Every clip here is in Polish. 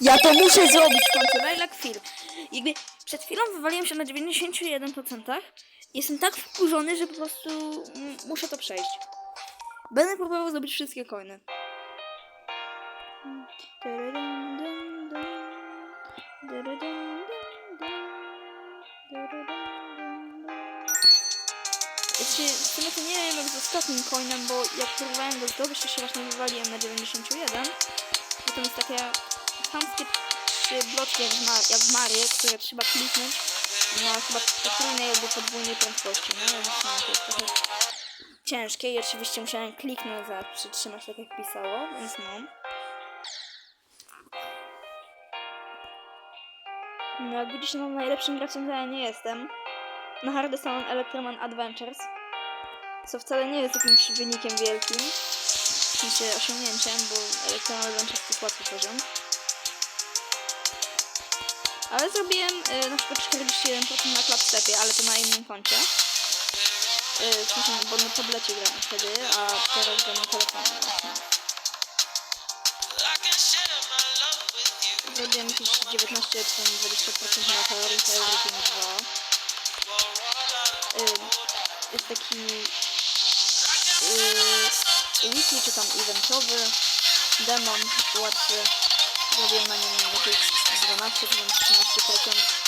Ja to muszę zrobić w końcu. Lilac Film. Jakby przed chwilą wywaliłem się na 91%. Jestem tak wkurzony, że po prostu muszę to przejść. Będę próbował zrobić wszystkie coiny. Znaczy, w nie wiem jak z ostatnim coinem, bo jak próbowałem go zdobyć, to się właśnie wywaliłem na 91. Bo to jest takie chamskie trzy bloczki jak w, Mar- jak które trzeba kliknąć na chyba potrójnej albo podwójnej prędkości, no więc no, to jest trochę ciężkie i oczywiście musiałem kliknąć za przytrzymać tak jak pisało, więc no. No jak widzicie, no najlepszym graczem ja nie jestem. Na Hardest mam Electroman Adventures, co wcale nie jest jakimś wynikiem wielkim, sensie osiągnięciem, bo Electroman Adventures to łatwy poziom. Ale zrobiłem y, na przykład 41% na klapstepie, ale to na innym koncie. Y, sensie, bo na tablecie grałem wtedy, a teraz gram na telefonie właśnie. Zrobiłem jakieś 19 czy tam 20% na Theory of Everything 2. Y, jest taki y, weekly czy tam eventowy demon łatwy. Zrobiłem na nim jakieś 12 czy tam 13%.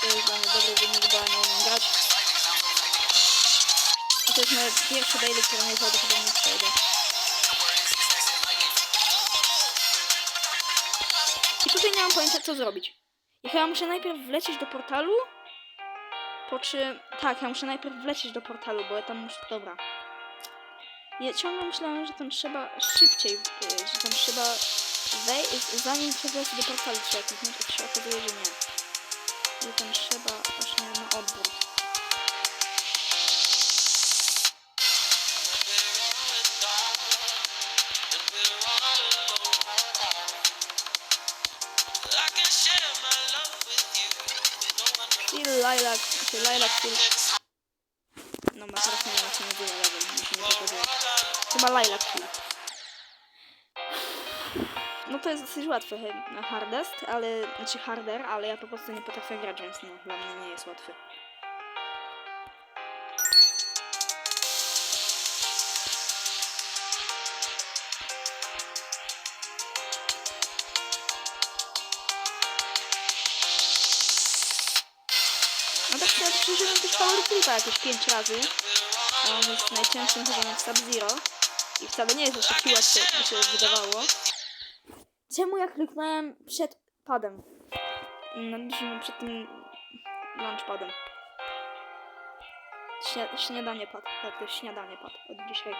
To jest dla mnie dobry wynik, bo nie umiem grać. I to jest moje pierwsze daily, które najprawdopodobniej przejdę. I tutaj nie mam pojęcia co zrobić. Ja chyba muszę najpierw wlecieć do portalu, po czym... Tak, ja muszę najpierw wlecieć do portalu, bo ja tam muszę... Dobra. Ja ciągle myślałem, że tam trzeba szybciej, że tam trzeba wej... zanim wleci do portalu trzeba kliknąć, a się okazuje, że nie. Że tam trzeba właśnie na odwrót. Still Lilac, czy Lilac Still... No ma teraz nie wiem jak się nazywa, level, mi się nie. Chyba Lilac Still. No to jest dosyć łatwe, chyba hardest, ale, znaczy harder, ale ja po prostu nie potrafię grać, więc no, dla mnie nie jest łatwy. No tak sobie przeżyłem też Power Flipa jakieś 5 razy. A on jest najcięższym chyba w Sub-Zero. I wcale nie jest jeszcze siła, co mi się wydawało. Czemu ja kliknąłem przed padem? No, no przed tym lunchpadem. Śnia śniadanie pad. Tak, to jest śniadanie pad od dzisiaj.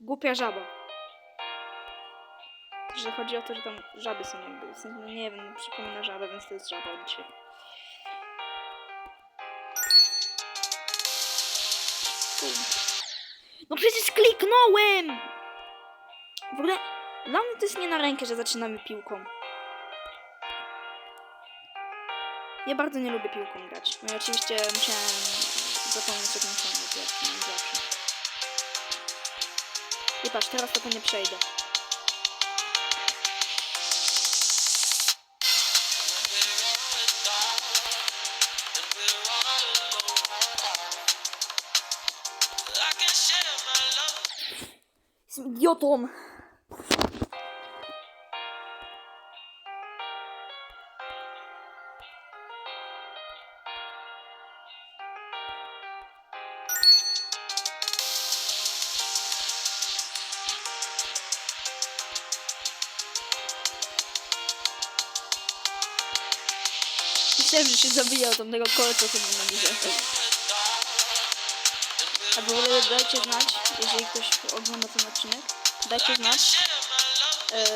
Głupia żaba. Że chodzi o to, że tam żaby są jakby. W sensie, no nie wiem, przypomina żabę, więc to jest żaba od dzisiaj. No przecież kliknąłem! W ogóle dla mnie to jest nie na rękę, że zaczynamy piłką. Ja bardzo nie lubię piłką grać. No i oczywiście musiałem zapomnieć o tym samym pierwszym, zawsze. I patrz, teraz to nie przejdę. Jestem idiotą! Myślałem, że się zabijał tamtego kolca sobie na górze. A w ogóle dajcie znać, jeżeli ktoś ogląda ten odcinek, dajcie znać, e,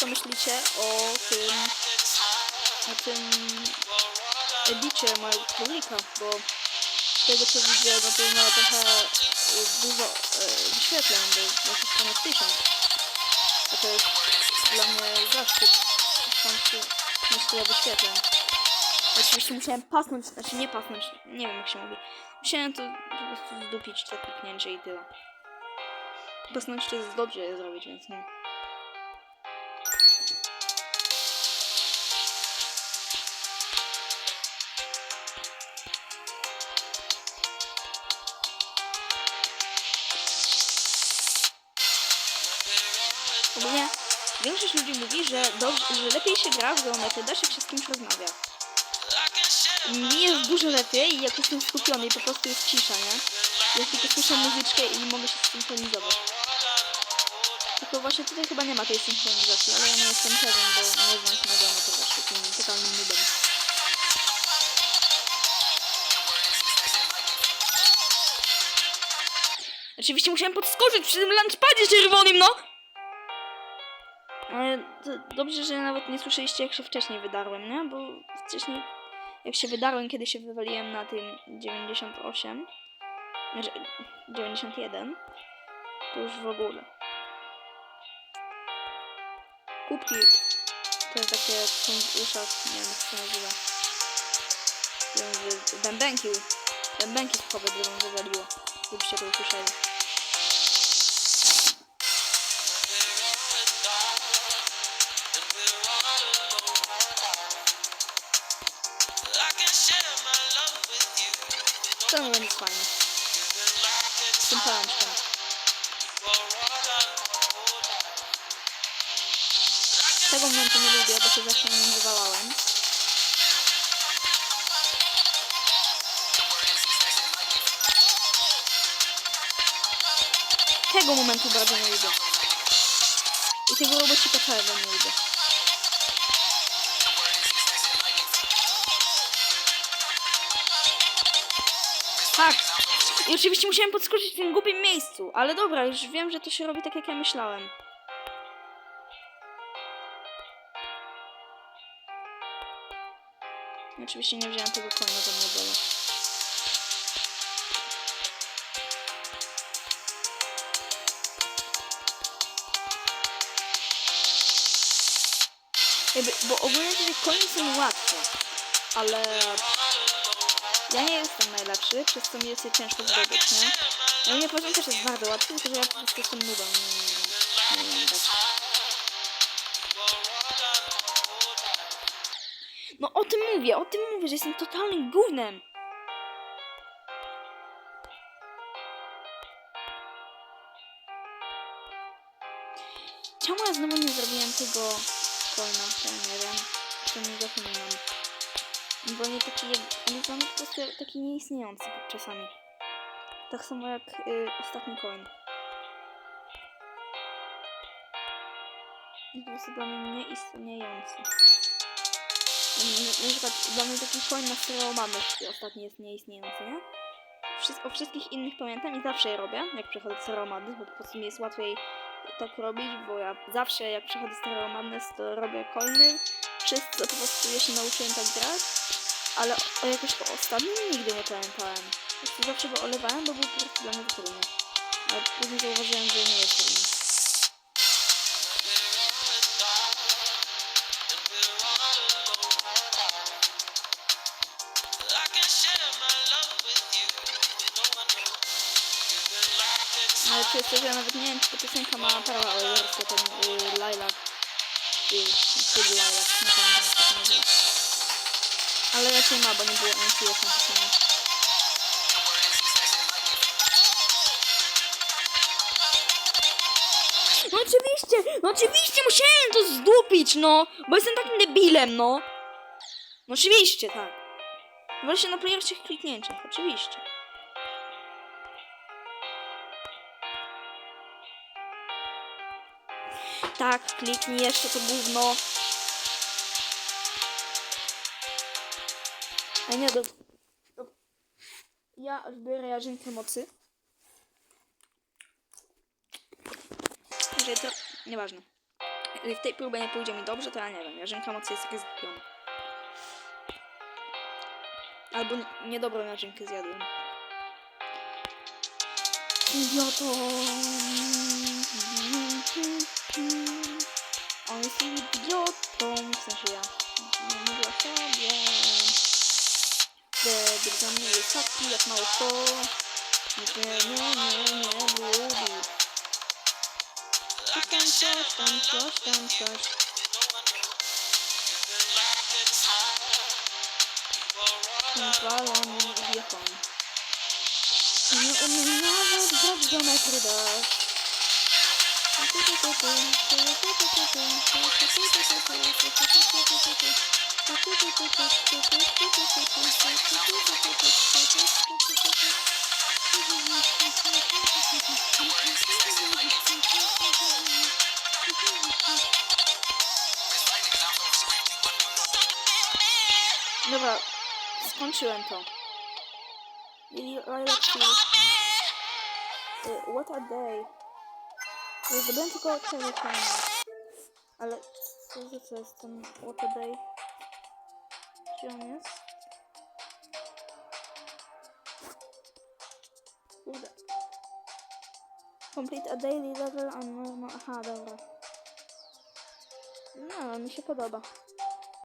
co myślicie o tym, o tym edicie mojego królika, bo z tego co widzę, no to ma trochę e, dużo e, wyświetleń, bo jakieś ponad tysiąc. A to jest dla mnie zaszczyt, końcu mieć tyle wyświetleń. Właśnie musiałem pasnąć, znaczy nie pasnąć, nie wiem jak się mówi. Musiałem to po prostu zdupić to kliknięcie i tyle. Pasnąć to jest dobrze zrobić, więc nie. Większość ludzi mówi, że, dobrze, że lepiej się gra w geometrię dasz, jak się z kimś rozmawia. Mi jest dużo lepiej, jak jestem skupiony po prostu jest cisza, nie? Jak tylko słyszę muzyczkę i mogę się synchronizować. Tylko właśnie tutaj chyba nie ma tej synchronizacji, ale ja nie jestem pewien, bo nie znam się na geometrię dash, takim totalnym nudem. Oczywiście musiałem podskoczyć przy tym lunchpadzie czerwonym, no! Ale to dobrze, że nawet nie słyszeliście, jak się wcześniej wydarłem, nie? Bo wcześniej, jak się wydarłem, kiedy się wywaliłem na tym 98, znaczy 91, to już w ogóle. Kubki to takie są w uszach, nie wiem jak się nazywa. Bębenki, bębenki schowe, gdybym wywaliło. Gdybyście to usłyszeli. To nie będzie fajne. Z tym pałęczkiem. Tego momentu nie lubię, bo się zawsze nim wywalałem. Tego momentu bardzo nie lubię. I tego robocika całego nie lubię. Tak. I oczywiście musiałem podskoczyć w tym głupim miejscu, ale dobra, już wiem, że to się robi tak, jak ja myślałem. Oczywiście nie wziąłem tego coina za modelu. Jakby, bo ogólnie te coiny są łatwe, ale ja nie jestem najlepszy, przez co mi jest je ciężko zdobyć, nie? Ja nie poziom też jest bardzo łatwy, tylko że ja po prostu jestem nubem. Nie, nie, nie. No o tym mówię, o tym mówię, że jestem totalnym gównem. Czemu ja znowu nie zrobiłem tego coina? Ja nie wiem. To nie zapominam. Bo nie taki, on jest dla mnie po prostu taki nieistniejący czasami. Tak samo jak y, ostatni coin. Jest po prostu dla mnie nieistniejący. Na, na przykład dla mnie taki coin na którego mamy ostatni jest nieistniejący, nie? O wszystkich innych pamiętam i zawsze je robię, jak przechodzę Stereo Madness, bo po prostu mi jest łatwiej tak robić, bo ja zawsze jak przechodzę Stereo Madness, to robię coiny. Wszystko po prostu ja się nauczyłem tak grać, ale o jakoś o ostatnim nigdy nie pamiętałem. Po prostu zawsze go olewałem, bo był po prostu dla mnie trudny. Ale później zauważyłem, że nie jest trudny. Ale że ja nawet nie wiem, czy ta piosenka ma prawa autorskie, ten y, Lilac. Nie pamiętam jak to się nazywa. Ale raczej ma, bo nie było NCS napisane. No oczywiście, no oczywiście musiałem to zdupić, no! Bo jestem takim debilem, no! No oczywiście, tak. Wreszcie na playerskich kliknięciach, oczywiście. Tak, kliknij jeszcze to gówno. A nie, do... Ja biorę jarzynkę mocy. Jeżeli to... Nieważne. Jeżeli w tej próbie nie pójdzie mi dobrze, to ja nie wiem. Jarzynka mocy jest jakaś zgubiona. Albo niedobrą jarzynkę zjadłem. Idioto. On jest idiotą, w sensie ja. Mówię o sobie. Debil za mnie jest taki jak mało kto. Nikt mnie nie, nie, nie lubi. Coś tam, coś tam, coś tam, coś. Wjechał. Nie umiem nawet grać geometry dash. Dobra, skończyłem to. What a day. Zdobyłem tylko Cherry Ale co, że co jest ten What a day? Gdzie on jest? Kurde. Complete a daily level on normal. Aha, dobra. No, mi się podoba.